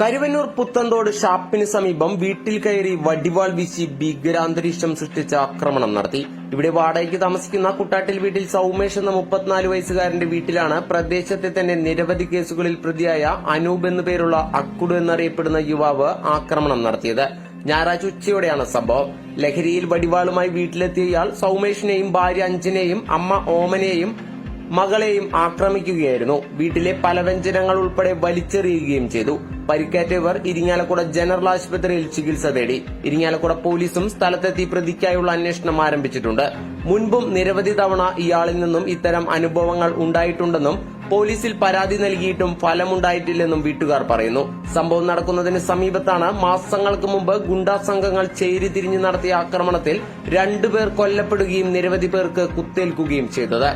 കരുവന്നൂർ പുത്തന്തോട് ഷാപ്പിന് സമീപം വീട്ടിൽ കയറി വടിവാൾ വീശി ഭീകരാന്തരീക്ഷം സൃഷ്ടിച്ച ആക്രമണം നടത്തി. ഇവിടെ വാടകയ്ക്ക് താമസിക്കുന്ന കുട്ടാട്ടിൽ വീട്ടിൽ സൌമേഷ് എന്ന മുപ്പത്തിനാല് വയസ്സുകാരന്റെ വീട്ടിലാണ് പ്രദേശത്തെ തന്നെ നിരവധി കേസുകളിൽ പ്രതിയായ അനൂപ് എന്നു പേരുള്ള അക്കുട് എന്നറിയപ്പെടുന്ന യുവാവ് ആക്രമണം നടത്തിയത്. ഞായറാഴ്ച ഉച്ചയോടെയാണ് സംഭവം. ലഹരിയിൽ വടിവാളുമായി വീട്ടിലെത്തിയ ഇയാൾ സൌമേഷിനെയും ഭാര്യ അഞ്ചിനെയും അമ്മ ഓമനെയും മകളെയും ആക്രമിക്കുകയായിരുന്നു. വീട്ടിലെ പലവ്യഞ്ജനങ്ങൾ ഉൾപ്പെടെ വലിച്ചെറിയുകയും ചെയ്തു. പരിക്കേറ്റ ഇവർ ഇരിങ്ങാലക്കുട ജനറൽ ആശുപത്രിയിൽ ചികിത്സ തേടി. ഇരിങ്ങാലക്കുട പോലീസും സ്ഥലത്തെത്തി പ്രതിക്കായുള്ള അന്വേഷണം ആരംഭിച്ചിട്ടുണ്ട്. മുൻപും നിരവധി തവണ ഇയാളിൽ നിന്നും ഇത്തരം അനുഭവങ്ങൾ ഉണ്ടായിട്ടുണ്ടെന്നും പോലീസിൽ പരാതി നൽകിയിട്ടും ഫലമുണ്ടായിട്ടില്ലെന്നും വീട്ടുകാർ പറയുന്നു. സംഭവം നടക്കുന്നതിന് സമീപത്താണ് മാസങ്ങൾക്ക് മുമ്പ് ഗുണ്ടാ സംഘങ്ങൾ ചേരി തിരിഞ്ഞു നടത്തിയ ആക്രമണത്തിൽ രണ്ടുപേർ കൊല്ലപ്പെടുകയും നിരവധി പേർക്ക് കുത്തേൽക്കുകയും ചെയ്തത്.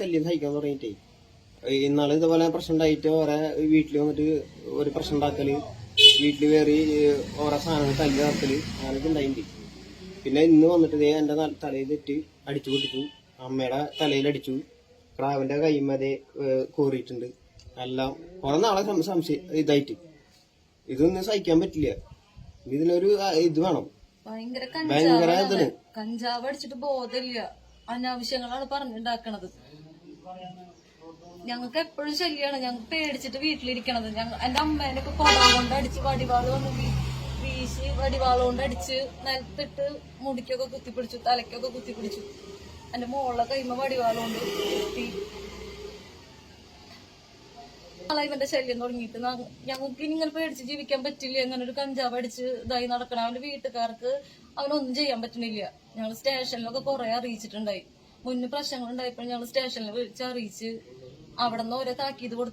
ശല്യം സഹിക്കാൻ തുടങ്ങിയിട്ടേ. ഇന്നാൾ ഇതുപോലെ പ്രശ്നം ഉണ്ടായിട്ട് ഓരോ വീട്ടിൽ വന്നിട്ട് ഒരു പ്രശ്നം ഉണ്ടാക്കൽ വീട്ടിൽ കയറി ഓരോ സാധനങ്ങൾ തല്ലി നടത്തൽ അങ്ങനെയൊക്കെ ഉണ്ടായിട്ടുണ്ട് പിന്നെ ഇന്ന് വന്നിട്ട് ദേ എന്റെ തലയിൽ തെറ്റി അടിച്ചു പൊട്ടിച്ചു. അമ്മയുടെ തലയിൽ അടിച്ചു. ക്രാവിന്റെ കൈമതേ കോറിയിട്ടുണ്ട്. എല്ലാം കുറെ നാളെ സംശയ ഇതായിട്ട്. ഇതൊന്നും സഹിക്കാൻ പറ്റില്ല. ഇതിനൊരു ഇത് വേണം. ഭയങ്കര ഇതാണ്. കഞ്ചാവ് അടിച്ചിട്ട് ബോധമില്ല. അനാവശ്യങ്ങളാണ് പറഞ്ഞുണ്ടാക്കണത് ഞങ്ങൾക്ക് എപ്പോഴും ശല്യാണ്. ഞങ്ങൾ പേടിച്ചിട്ട് വീട്ടിലിരിക്കണത്. ഞങ്ങൾ എന്റെ അമ്മേനൊക്കെ കുടം കൊണ്ട് അടിച്ച് വടിവാൾ കൊണ്ട് വീശി വടിവാൾ കൊണ്ട് അടിച്ച് നിലത്തിട്ട് മുടിക്കൊക്കെ കുത്തിപ്പിടിച്ചു തലയ്ക്കൊക്കെ കുത്തിപ്പിടിച്ചു. എന്റെ മോളെ കൈമ വടിവാൾ കൊണ്ട് കുത്തി. ഇവന്റെ ശല്യം തുടങ്ങിയിട്ട് ഞങ്ങൾക്ക് ഇങ്ങനെ പേടിച്ച് ജീവിക്കാൻ പറ്റില്ല. അങ്ങനെ ഒരു കഞ്ചാവ് അടിച്ച് ഇതായി നടക്കണം അവന്റെ വീട്ടുകാർക്ക് അവനൊന്നും ചെയ്യാൻ പറ്റണില്ല. ഞങ്ങൾ സ്റ്റേഷനിലൊക്കെ കുറെ അറിയിച്ചിട്ടുണ്ടായി. മുന്നേ പ്രശ്നങ്ങൾ ഉണ്ടായപ്പോഴും ഞങ്ങൾ സ്റ്റേഷനിൽ വിളിച്ചറിയിച്ച് അവിടെ നിന്ന് ഓരോ താക്കീത് കൊടുത്തു